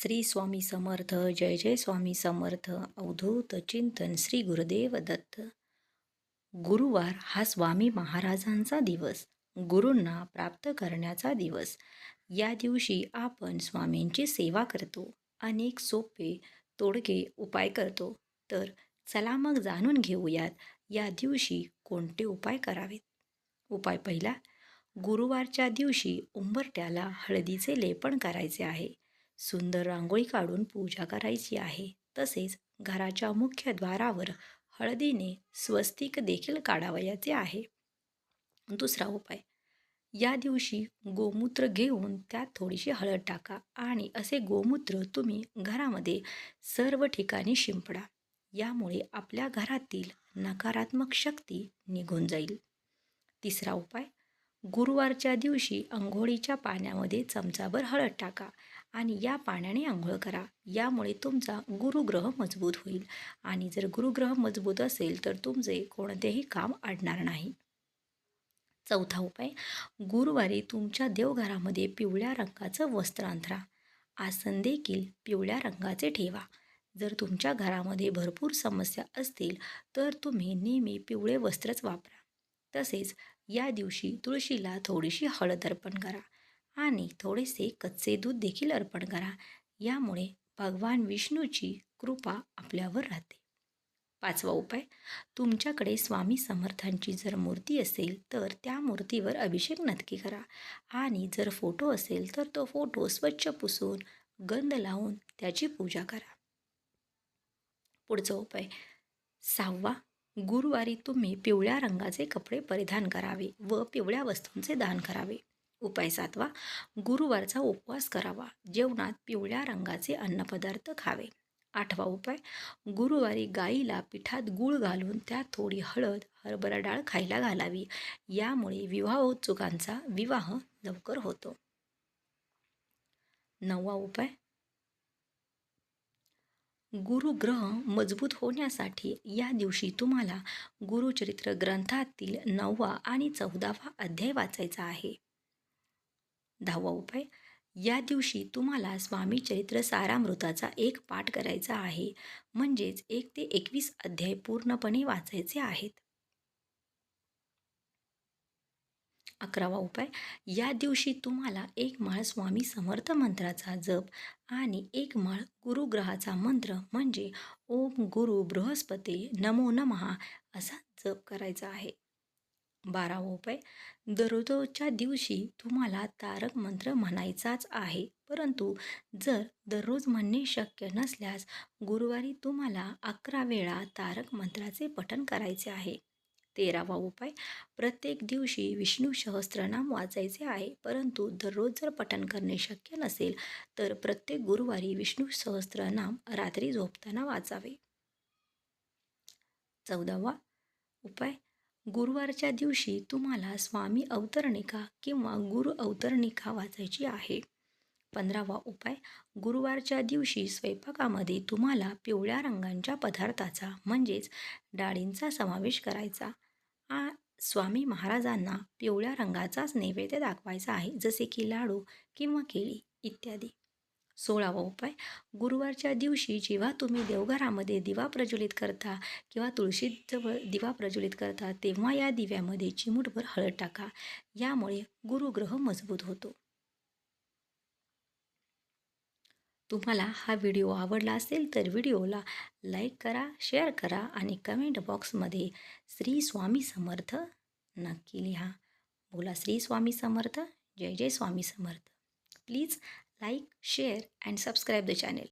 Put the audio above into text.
श्री स्वामी समर्थ जय जय स्वामी समर्थ अवधूत चिंतन श्री गुरुदेव दत्त. गुरुवार हा स्वामी महाराजांचा दिवस गुरूंना प्राप्त करण्याचा दिवस. या दिवशी आपण स्वामींची सेवा करतो अनेक सोपे तोडगे उपाय करतो. तर चला मग जाणून घेऊयात या दिवशी कोणते उपाय करावेत? उपाय पहिला गुरुवारच्या दिवशी उंबरट्याला हळदीचे लेपन करायचे आहे. सुंदर रांगोळी काढून पूजा करायची आहे. तसेच घराच्या मुख्य द्वारावर हळदीने स्वस्तिक देखील काढावयाचे आहे. दुसरा उपाय. या दिवशी गोमूत्र घेऊन त्यात थोडीशी हळद टाका आणि असे गोमूत्र तुम्ही घरामध्ये सर्व ठिकाणी शिंपडा. यामुळे आपल्या घरातील नकारात्मक शक्ती निघून जाईल. तिसरा उपाय. गुरुवारच्या दिवशी अंघोळीच्या पाण्यामध्ये चमचाभर हळद टाका आणि या पाण्याने आंघोळ करा. यामुळे तुमचा गुरुग्रह मजबूत होईल. आणि जर गुरुग्रह मजबूत असेल तर तुमचे कोणतेही काम अडणार नाही. चौथा उपाय गुरुवारी तुमच्या देवघरामध्ये पिवळ्या रंगाचं वस्त्र अंथरा. आसन देखील पिवळ्या रंगाचे ठेवा. जर तुमच्या घरामध्ये भरपूर समस्या असतील तर तुम्ही नेहमी पिवळे वस्त्रच वापरा. तसेच या दिवशी तुळशीला थोडीशी हळद अर्पण करा. आणि थोडेसे कच्चे दूध देखील अर्पण करा. यामुळे भगवान विष्णूची कृपा आपल्यावर राहते. पाचवा उपाय तुमच्याकडे स्वामी समर्थांची जर मूर्ती असेल तर त्या मूर्तीवर अभिषेक नक्की करा. आणि जर फोटो असेल तर तो फोटो स्वच्छ पुसून गंध लावून त्याची पूजा करा. पुढचा उपाय सहावा गुरुवारी तुम्ही पिवळ्या रंगाचे कपडे परिधान करावे व पिवळ्या वस्तूंचे दान करावे. उपाय सातवा गुरुवारचा उपवास करावा. जेवणात पिवळ्या रंगाचे अन्नपदार्थ खावे. आठवा उपाय गुरुवारी गाईला पिठात गूळ घालून त्यात थोडी हळद हरभरा डाळ खायला घालावी. यामुळे विवाहोत्सुकांचा विवाह लवकर होतो. नववा उपाय गुरुग्रह मजबूत होण्यासाठी या दिवशी तुम्हाला गुरुचरित्र ग्रंथातील नववा आणि चौदावा अध्याय वाचायचा आहे. दहावा उपाय. या दिवशी तुम्हाला स्वामी चरित्र सारामृताचा एक पाठ करायचा आहे. म्हणजेच एक ते एकवीस अध्याय पूर्णपणे वाचायचे आहेत. अकरावा उपाय. या दिवशी तुम्हाला एक माळ स्वामी समर्थ मंत्राचा जप आणि एक माळ गुरुग्रहाचा मंत्र म्हणजे ओम गुरु बृहस्पती नमो नमहा असा जप करायचा आहे. बारावा उपाय. दररोजच्या दिवशी तुम्हाला तारक मंत्र म्हणायचाच आहे. परंतु जर दररोज म्हणणे शक्य नसल्यास गुरुवारी तुम्हाला अकरा वेळा तारक मंत्राचे पठण करायचे आहे. तेरावा उपाय. प्रत्येक दिवशी विष्णू सहस्त्रनाम वाचायचे आहे. परंतु दररोज जर पठण करणे शक्य नसेल तर प्रत्येक गुरुवारी विष्णू सहस्त्रनाम रात्री झोपताना वाचावे. चौदावा उपाय. गुरुवारच्या दिवशी तुम्हाला स्वामी अवतरणिका किंवा गुरु अवतरणिका वाचायची आहे. पंधरावा उपाय गुरुवारच्या दिवशी स्वयंपाकामध्ये तुम्हाला पिवळ्या रंगांच्या पदार्थाचा म्हणजेच डाळींचा समावेश करायचा. आ स्वामी महाराजांना पिवळ्या रंगाचाच नैवेद्य दाखवायचा आहे जसे की लाडू किंवा केळी इत्यादी. सोळावा उपाय. गुरुवारच्या दिवशी जेव्हा तुम्ही देवघरामध्ये दिवा प्रज्वलित करता किंवा तुळशीजवळ दिवा प्रज्वलित करता तेव्हा या दिव्यामध्ये चिमूटभर हळद टाका. यामुळे गुरुग्रह मजबूत होतो. तुम्हाला हा व्हिडिओ आवडला असेल तर व्हिडिओला लाईक करा शेअर करा आणि कमेंट बॉक्समध्ये श्री स्वामी समर्थ नक्की लिहा. बोला श्री स्वामी समर्थ जय जय Swami Samarth. Please like share and subscribe the channel